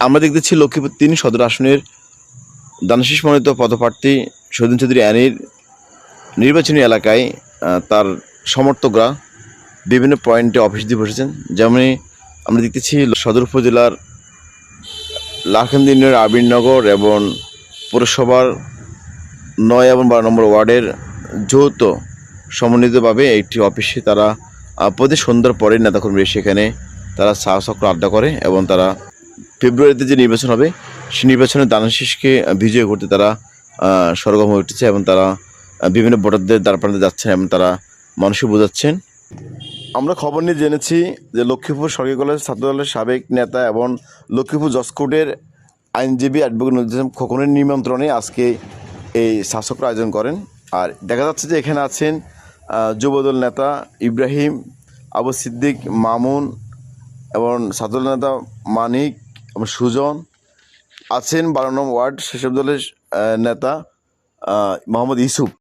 আমরা দেখতেছি লক্ষ্মীপুর তিন সদর আসনের দানশীষ মনোনীত পদপ্রার্থী সদিন চৌধুরী অ্যানির নির্বাচনী এলাকায় তার সমর্থকরা বিভিন্ন পয়েন্টে অফিস দিয়ে বসেছেন। যেমন আমরা দেখতেছি সদর উপজেলার লাখেন্দি আবিরনগর এবং পৌরসভার নয় এবং বারো নম্বর ওয়ার্ডের যৌথ সমন্বিতভাবে একটি অফিসে তারা প্রতি সন্ধ্যার পরে নেতাকর্মী সেখানে তারা চা চক্র আড্ডা করে এবং তারা ফেব্রুয়ারিতে যে নির্বাচন হবে সেই নির্বাচনে দানাশিসকে বিজয় করতে তারা সরগম হয়ে উঠেছে এবং তারা বিভিন্ন ভোটারদের দ্বারপ্রান্তে যাচ্ছেন এবং তারা মানুষকে বোঝাচ্ছেন। আমরা খবর নিয়ে জেনেছি যে লক্ষ্মীপুর সরকারি কলেজ ছাত্রদলের সাবেক নেতা এবং লক্ষ্মীপুর জসকোর্টের আইনজীবী অ্যাডভোকেট নজরুল খোকনের নিমন্ত্রণে আজকে এই শাসকরা আয়োজন করেন। আর দেখা যাচ্ছে যে এখানে আছেন যুবদল নেতা ইব্রাহিম, আবু সিদ্দিক, মামুন এবং ছাত্রদল নেতা মানিক সুজন আছেন বারো নম্বর ওয়ার্ড সেসব দলের নেতা মোহাম্মদ ইউসুফ।